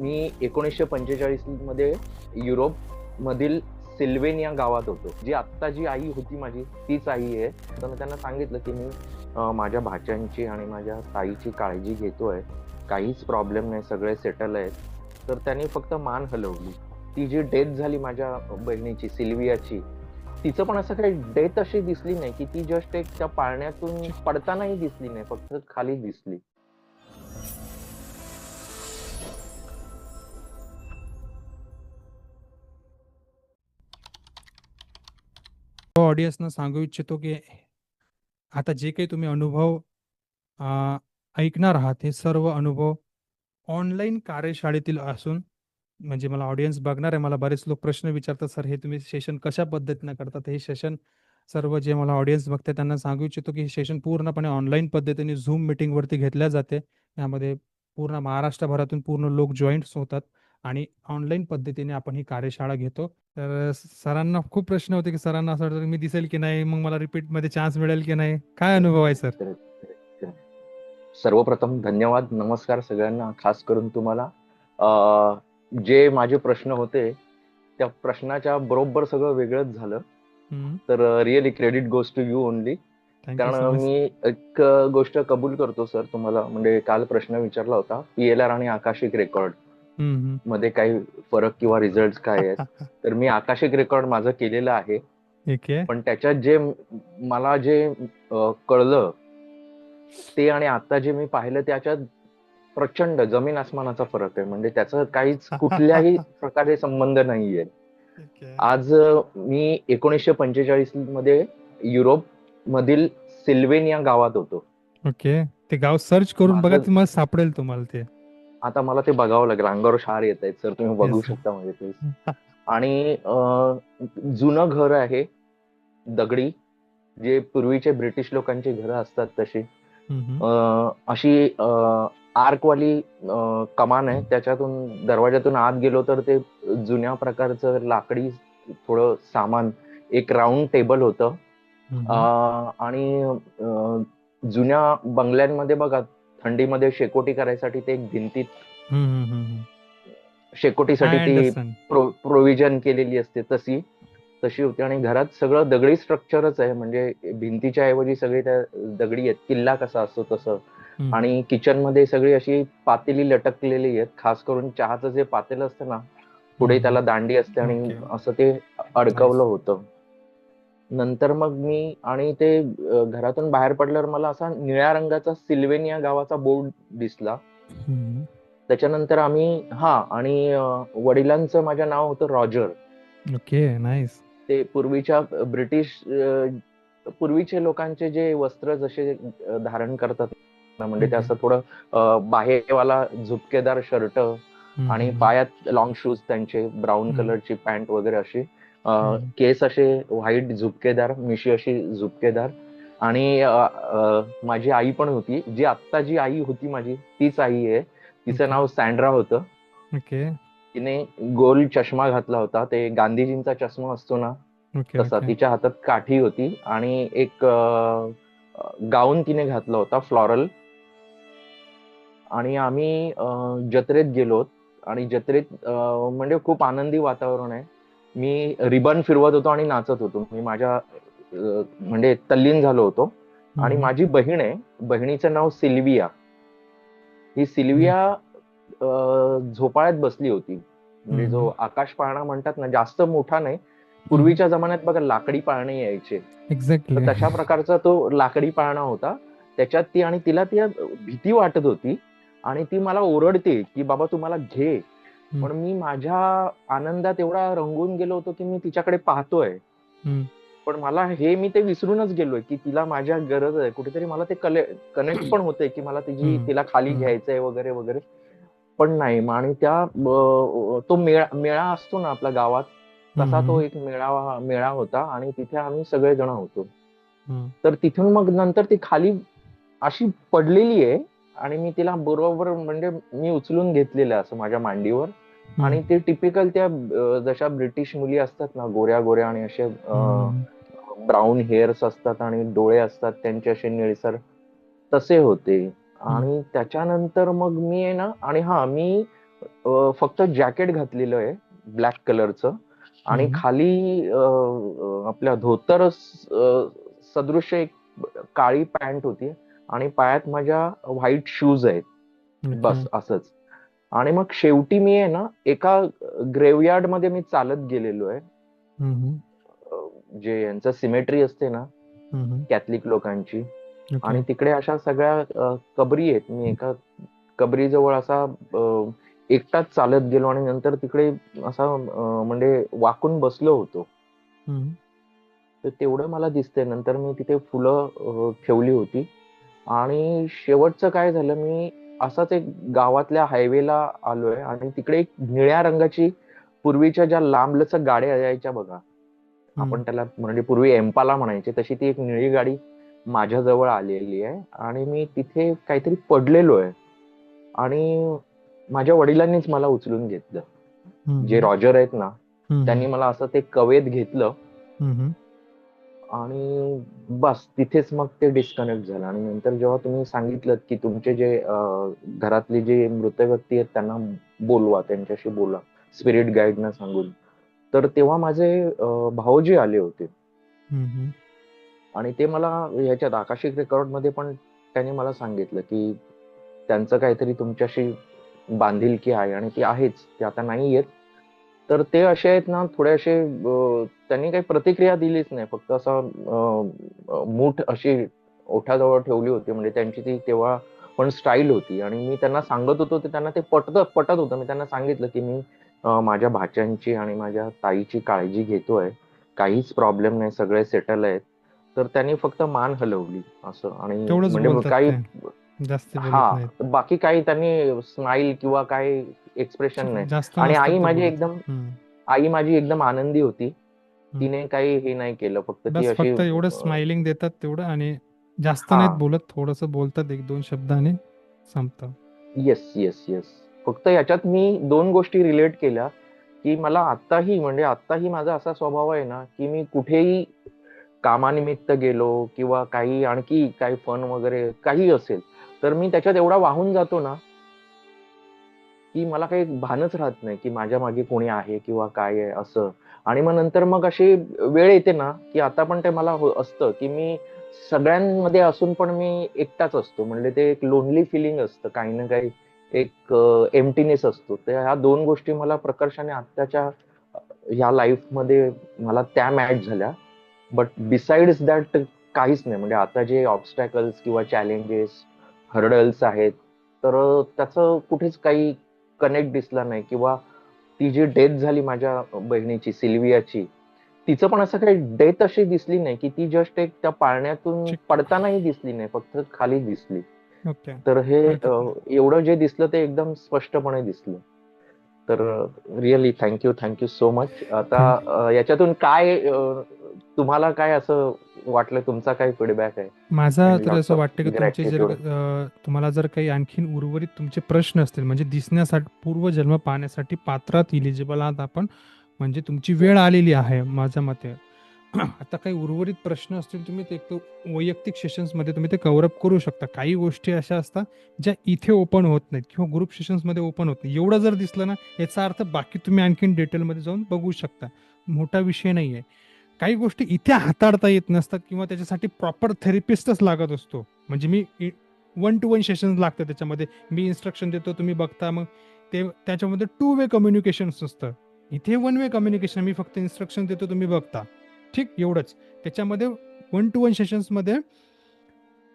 मी एकोणीसशे पंचेचाळीसमध्ये युरोप मधील सिल्वेनिया गावात होतो. जी आत्ता जी आई होती माझी तीच आई आहे. तर मी त्यांना सांगितलं की मी माझ्या भाच्यांची आणि माझ्या ताईची काळजी घेतोय. काहीच प्रॉब्लेम नाही सगळे सेटल आहेत. तर त्यांनी फक्त मान हलवली. ती जी डेथ झाली माझ्या बहिणीची सिल्वियाची तिचं पण असं काही डेथ अशी दिसली नाही की ती जस्ट एक त्या पाळण्यातून पडतानाही दिसली नाही फक्त खाली दिसली. ऑडियन्सना सांगू इच्छितो की आता जे काही तुम्ही अनुभव ऐकणार आहात हे सर्व अनुभव ऑनलाईन कार्यशाळेतील असून म्हणजे मला ऑडियन्स बघणार आहे मला बरेच लोक प्रश्न विचारतात सर हे तुम्ही सेशन कशा पद्धतीनं करतात? हे सेशन सर्व जे मला ऑडियन्स बघते त्यांना सांगू इच्छितो की हे सेशन पूर्णपणे ऑनलाईन पद्धतीने झूम वरती घेतल्या जाते. यामध्ये पूर्ण महाराष्ट्रभरातून पूर्ण लोक जॉईंट होतात. आणि ऑनलाईन पद्धतीने आपण ही कार्यशाळा घेतो. तर सरांना खूप प्रश्न होते की सरांना असं वाटतं मी दिसेल की नाही मग मला रिपीटमध्ये चान्स मिळेल की नाही? काय अनुभव आहे सर? सर्वप्रथम धन्यवाद नमस्कार सगळ्यांना खास करून तुम्हाला. जे माझे प्रश्न होते त्या प्रश्नाच्या बरोबर सगळं वेगळंच झालं. तर really credit goes to you only कारण. मी एक गोष्ट कबूल करतो सर तुम्हाला. म्हणजे काल प्रश्न विचारला होता पीएलआर आणि आकाशिक रेकॉर्ड. मध्ये काही फरक किंवा रिझल्ट काय आहेत तर मी आकाशिक रेकॉर्ड माझं केलेलं आहे. पण त्याच्यात जे मला जे कळलं ते आणि आता जे मी पाहिलं त्याच्यात प्रचंड जमीन आसमानाचा फरक आहे. म्हणजे त्याचा काहीच कुठल्याही प्रकारे संबंध नाहीये. आज मी एकोणीसशे पंचेचाळीसमध्ये युरोप मधील सिल्वेनिया गावात होतो. ओके. ते गाव सर्च करून बघा तुम्हाला सापडेल तुम्हाला ते. आता मला ते बघावं लागेल. अंगावर शार येत आहेत सर. तुम्ही बघू. शकता म्हणजे प्लीज आणि जुनं घर आहे दगडी जे पूर्वीचे ब्रिटिश लोकांची घरं असतात तशी अशी आर्कवाली कमान आहे. त्याच्यातून दरवाजातून आत गेलो तर ते जुन्या प्रकारचं लाकडी थोडं सामान एक राऊंड टेबल होतं. आणि जुन्या बंगल्यांमध्ये बघा थंडीमध्ये शेकोटी करायसाठी ते एक भिंतीत. शेकोटीसाठी ती. प्रोव्हिजन केलेली असते तशी तशी होती आणि घरात सगळं दगडी स्ट्रक्चरच आहे म्हणजे भिंतीच्या ऐवजी सगळे त्या दगडी आहेत किल्ला कसा असतो तसं. आणि किचनमध्ये सगळी अशी पातेली लटकलेली आहेत खास करून चहाचं जे पातेलं असतं ना पुढे. त्याला दांडी असते आणि. असं ते अडकवलं. होतं नंतर मग मी आणि ते घरातून बाहेर पडल्यावर मला असा निळ्या रंगाचा सिल्वेनिया गावाचा बोर्ड दिसला. त्याच्यानंतर आम्ही हा आणि वडिलांचं माझं नाव होतं रॉजर ओके नाईस ते पूर्वीच्या ब्रिटिश पूर्वीचे लोकांचे जे वस्त्र जसे धारण करतात ना, म्हणजे ते. असं थोडं बाहेरवाला झुपकेदार शर्ट आणि. पायात लॉंग शूज त्यांचे ब्राऊन. कलरची पॅन्ट वगैरे अशी. केस असे व्हाईट झुपकेदार मिशी अशी झुपकेदार. आणि माझी आई पण होती. जी आत्ता जी आई होती माझी तीच आई आहे. तिचं. नाव सँड्रा होतं. तिने गोल चष्मा घातला होता. ते गांधीजींचा चष्मा असतो ना तसा. तिच्या हातात काठी होती आणि एक गाऊन तिने घातला होता फ्लॉरल. आणि आम्ही जत्रेत गेलो आणि जत्रेत म्हणजे खूप आनंदी वातावरण आहे. मी रिबन फिरवत होतो आणि नाचत होतो. मी माझ्या म्हणजे तल्लीन झालो होतो. आणि. माझी बहीण आहे. बहिणीचं नाव सिल्विया. ही सिल्विया झोपाळ्यात बसली होती. म्हणजे जो. आकाश पाळणा म्हणतात ना जास्त मोठा नाही. पूर्वीच्या जमान्यात बघा लाकडी पाळणे यायचे. एक्झॅक्टली तर तशा प्रकारचा तो लाकडी पाळणा होता. त्याच्यात ती आणि तिला ती भीती वाटत होती. आणि ती मला ओरडते की बाबा तू मला घे. पण मी माझ्या आनंदात एवढा रंगून गेलो होतो की मी तिच्याकडे पाहतोय. पण मला हे मी ते विसरूनच गेलोय की तिला माझ्या गरज आहे कुठेतरी मला ते कनेक्ट पण होते की मला तिची. तिला खाली. घ्यायचंय वगैरे वगैरे पण नाही मग आणि त्या तो मेळा मेळा असतो ना आपल्या गावात तसा तो. एक मेळावा मेळा होता आणि तिथे आम्ही सगळे जण होतो. तर तिथून मग नंतर ती खाली अशी पडलेली आहे आणि मी तिला बरोबर म्हणजे मी उचलून घेतलेलं असं माझ्या मांडीवर आणि ते टिपिकल त्या जशा ब्रिटिश मुली असतात ना गोऱ्या गोऱ्या आणि असे. ब्राऊन हेअर्स असतात आणि डोळे असतात त्यांचे असे निळसर तसे होते आणि त्याच्यानंतर मग मी आहे ना आणि हा मी फक्त जॅकेट घातलेलं आहे ब्लॅक कलरचं आणि. खाली आपल्या धोतर सदृश एक काळी पॅन्ट होती आणि पायात माझ्या व्हाईट शूज आहेत. बस असंच आणि मग शेवटी मी आहे ना एका ग्रेवयार्डमध्ये मी चालत गेलेलो आहे. जे यांचं सिमेट्री असते ना. कॅथलिक लोकांची. आणि तिकडे अशा सगळ्या कबरी आहेत. मी एका कबरीजवळ असा एकटाच चालत गेलो आणि नंतर तिकडे असा म्हणजे वाकून बसलो होतो. तर तेवढं मला दिसतंय. नंतर मी तिथे फुलं ठेवली होती. आणि शेवटचं काय झालं मी असाच एक गावातल्या हायवेला आलोय आणि तिकडे एक निळ्या रंगाची पूर्वीच्या ज्या लांबलचक गाड्या यायच्या बघा आपण त्याला म्हणजे पूर्वी एम्पाला म्हणायचे तशी ती एक निळी गाडी माझ्या जवळ आलेली आहे आणि मी तिथे काहीतरी पडलेलो आहे आणि माझ्या वडिलांनीच मला उचलून घेतलं. जे रॉजर आहेत ना. त्यांनी मला असं ते कवेत घेतलं. आणि बस तिथेच मग ते डिस्कनेक्ट झालं. आणि नंतर जेव्हा तुम्ही सांगितलं की तुमचे जे घरातली जे मृत व्यक्ती आहेत त्यांना बोलवा त्यांच्याशी बोला. स्पिरिट गाईडना सांगून. तर तेव्हा माझे भाऊजी आले होते. आणि ते मला ह्याच्यात आकाशिक रेकॉर्डमध्ये पण त्यांनी मला सांगितलं की त्यांचं काहीतरी तुमच्याशी बांधिलकी आहे आणि ती आहेच. ते आता नाही येत. तर ते असे आहेत ना थोडे असे अं, त्यांनी काही प्रतिक्रिया दिलीच नाही. फक्त असं मूठ अशी ओठाजवळ ठेवली होती. म्हणजे त्यांची ती तेव्हा पण स्टाईल होती. आणि मी त्यांना सांगत होतो ते त्यांना ते पटत पटत होतं. मी त्यांना सांगितलं की मी माझ्या भाच्यांची आणि माझ्या ताईची काळजी घेतोय. काहीच प्रॉब्लेम नाही. सगळे सेटल आहेत. तर त्यांनी फक्त मान हलवली असं. आणि म्हणजे काही हा बाकी काही त्यांनी स्माइल किंवा काही एक्सप्रेशन नाही आणि आई माझी. एकदम. आई माझी एकदम आनंदी होती तिने काही हे नाही केलं फक्त ती फक्त एवढं स्माइलिंग देतात तेवढं आणि जास्त. नाहीत बोलत थोडस बोलतात एक दोन शब्दाने संपतं येस येस येस फक्त याच्यात मी दोन गोष्टी रिलेट केल्या की मला आत्ताही म्हणजे आत्ताही माझा असा स्वभाव आहे ना की मी कुठेही कामानिमित्त गेलो किंवा काही आणखी काही फन वगैरे काही असेल तर मी त्याच्यात एवढा वाहून जातो ना की मला काही भानच राहत नाही की माझ्या मागे कोणी आहे किंवा काय आहे असं. आणि मग नंतर मग अशी वेळ येते ना की आता पण ते मला हो- असतं की मी सगळ्यांमध्ये असून पण मी एकटाच असतो. म्हणजे ते एक लोनली फिलिंग असतं. काही ना काही एक एम्प्टीनेस असतो. तर ह्या दोन गोष्टी मला प्रकर्षाने आत्ताच्या ह्या लाईफमध्ये मला त्या मॅच झाल्या. बट बिसाइड्स दॅट काहीच नाही. म्हणजे आता जे ऑब्स्टॅकल्स किंवा चॅलेंजेस हर्डल्स आहेत तर त्याचं कुठेच काही कनेक्ट दिसला नाही किंवा ती जी डेथ झाली माझ्या बहिणीची सिल्वियाची तिचं पण असं काही डेथ अशी दिसली नाही की ती जस्ट एक त्या पाळण्यातून. पडतानाही दिसली नाही फक्त खाली दिसली. तर हे एवढं जे दिसलं ते एकदम स्पष्टपणे दिसलं. तर really thank you thank you so much आता याच्यातून काय तुम्हाला काय असं वाटलं? तुमचा काय फीडबॅक आहे? माझा तर असं वाटतं की तुमचे जर तुम्हाला जर काही आणखीन उर्वरित तुमचे प्रश्न असतील म्हणजे दिसण्यासाठी पूर्वजन्म पाहण्यासाठी पात्रात इलिजिबल आहात आपण म्हणजे तुमची वेळ आलेली आहे माझ्या मते. आता काही उर्वरित प्रश्न असतील तुम्ही ते एक वैयक्तिक सेशन्समध्ये तुम्ही ते कव्हरअप करू शकता. काही गोष्टी अशा असतात ज्या इथे ओपन होत नाहीत किंवा ग्रुप सेशन्समध्ये ओपन होत नाही एवढं जर दिसलं ना याचा अर्थ बाकी तुम्ही आणखीन डिटेलमध्ये जाऊन बघू शकता. मोठा विषय नाही आहे काही गोष्टी इथे हाताळता येत नसतात किंवा त्याच्यासाठी प्रॉपर थेरपिस्टच लागत असतो. म्हणजे मी वन टू वन सेशन लागतं त्याच्यामध्ये. मी इन्स्ट्रक्शन देतो तुम्ही बघता मग ते त्याच्यामध्ये टू वे कम्युनिकेशन असतं. इथे वन वे कम्युनिकेशन मी फक्त इन्स्ट्रक्शन देतो तुम्ही बघता. ठीक एवढंच. त्याच्यामध्ये वन टू वन सेशन्समध्ये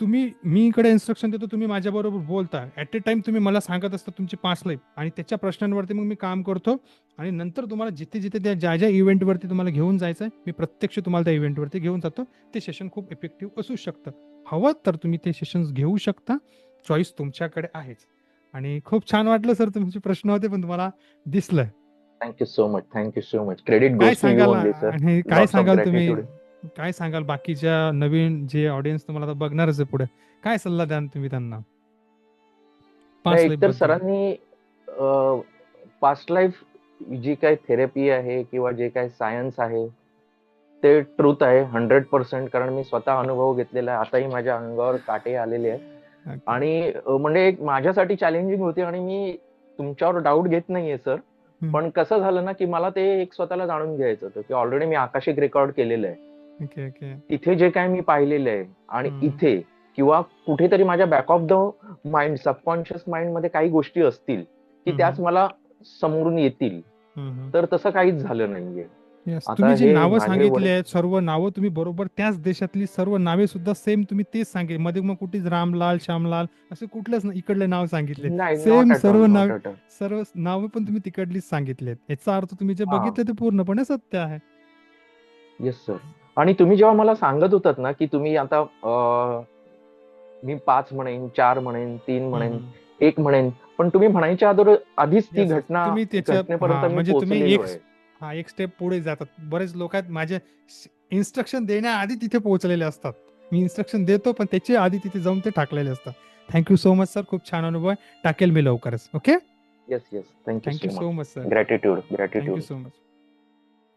तुम्ही मी इकडे इन्स्ट्रक्शन देतो तुम्ही माझ्याबरोबर बोलता. ॲट ए टाइम तुम्ही मला सांगत असता तुमची पाच लाईफ आणि त्याच्या प्रश्नांवरती मग मी काम करतो. आणि नंतर तुम्हाला जिथे जिथे त्या ज्या ज्या इव्हेंटवरती तुम्हाला घेऊन जायचं आहे मी प्रत्यक्ष तुम्हाला त्या इव्हेंटवरती घेऊन जातो. ते सेशन खूप इफेक्टिव्ह असू शकतं. हवं तर तुम्ही ते सेशन्स घेऊ शकता. चॉईस तुमच्याकडे आहेच. आणि खूप छान वाटलं सर तुमचे प्रश्न होते पण तुम्हाला दिसलं thank you so much thank you so much credit काय सांगाल आणि काय सांगाल तुम्ही. काय सांगाल बाकीच्या नवीन जे ऑडियन्स तुम्हाला बघणारच आहे पुढे? काय सल्ला द्याल तुम्ही त्यांना? एकतर. सरांनी पास्ट लाईफ जी काही थेरपी आहे किंवा जे काही सायन्स आहे ते ट्रूथ आहे हंड्रेड पर्सेंट कारण मी स्वतः अनुभव घेतलेला आहे. आताही माझ्या अंगावर काटे आलेले आहेत. आणि म्हणजे एक माझ्यासाठी चॅलेंजिंग होती आणि मी तुमच्यावर डाऊट घेत नाहीये सर. पण कसं झालं ना की मला ते एक स्वतःला जाणून घ्यायचं होतं की ऑलरेडी मी आकाशिक रेकॉर्ड केलेलं आहे तिथे जे काय मी पाहिलेलं आहे आणि. इथे किंवा कुठेतरी माझ्या back of the mind subconscious माइंडमध्ये काही गोष्टी असतील की. त्याच मला समोरून येतील. तर तसं काहीच झालं नाहीये Yes. तुम्ही जी नावं सांगितली आहेत सर्व नावं तुम्ही बरोबर त्याच देशातली सर्व नावे सुद्धा सेम तुम्ही तेच सांगितले मध्ये मग कुठेच रामलाल श्यामलाल असे कुठलेच इकडले नाव सांगितले at सर्व नाव-. सर्व नावे पण तुम्ही तिकडलीच सांगितलेत याचा अर्थ तुम्ही जे. बघितले ते पूर्णपणे सत्य आहे येस सर आणि तुम्ही जेव्हा मला सांगत होतात ना की तुम्ही आता मी पाच म्हणेन चार म्हणेन तीन म्हणेन. एक म्हणेन पण तुम्ही म्हणायच्या आधीच ती. घटना म्हणजे तुम्ही एक-. हा एक स्टेप पुढे जातात. बरेच लोक आहेत माझे इन्स्ट्रक्शन देण्याआधी तिथे पोहोचलेले असतात. मी इन्स्ट्रक्शन देतो पण त्याच्या आधी तिथे जाऊन ते टाकलेले असतात. थँक्यू सो मच सर खूप छान अनुभव आहे. टाकेल मी लवकरच. Okay yes yes thank you thank you so much sir gratitude thank you gratitude so much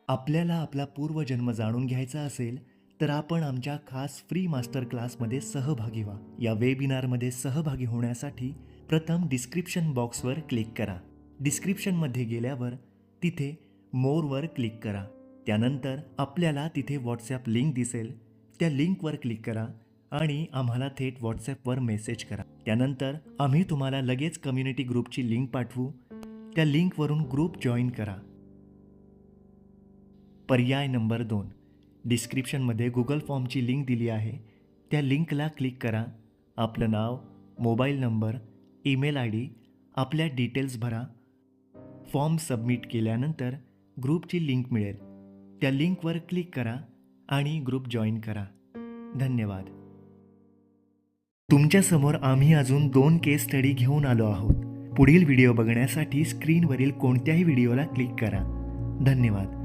आपल्याला आपला पूर्वजन्म जाणून घ्यायचा असेल तर आपण आमच्या खास फ्री मास्टर क्लासमध्ये सहभागी व्हा. या वेबिनारमध्ये सहभागी होण्यासाठी प्रथम डिस्क्रिप्शन बॉक्सवर क्लिक करा. डिस्क्रिप्शनमध्ये गेल्यावर तिथे मोरवर क्लिक करा. त्यानंतर आपल्याला तिथे व्हॉट्सॲप लिंक दिसेल. त्या लिंकवर क्लिक करा आणि आम्हाला थेट व्हॉट्सॲपवर मेसेज करा. त्यानंतर आम्ही तुम्हाला लगेच कम्युनिटी ग्रुपची लिंक पाठवू. त्या लिंकवरून ग्रुप जॉईन करा. पर्याय नंबर दोन. डिस्क्रिप्शनमध्ये गुगल फॉर्मची लिंक दिली आहे. त्या लिंकला क्लिक करा. आपलं नाव mobile number email I D आपल्या डिटेल्स भरा. फॉर्म सबमिट केल्यानंतर ग्रुपची लिंक मिळेल. त्या लिंकवर क्लिक करा आणि ग्रुप जॉईन करा. धन्यवाद. तुमच्यासमोर आम्ही अजून दोन केस स्टडी घेऊन आलो आहोत. पुढील व्हिडिओ बघण्यासाठी स्क्रीनवरील कोणत्याही व्हिडिओला क्लिक करा. धन्यवाद.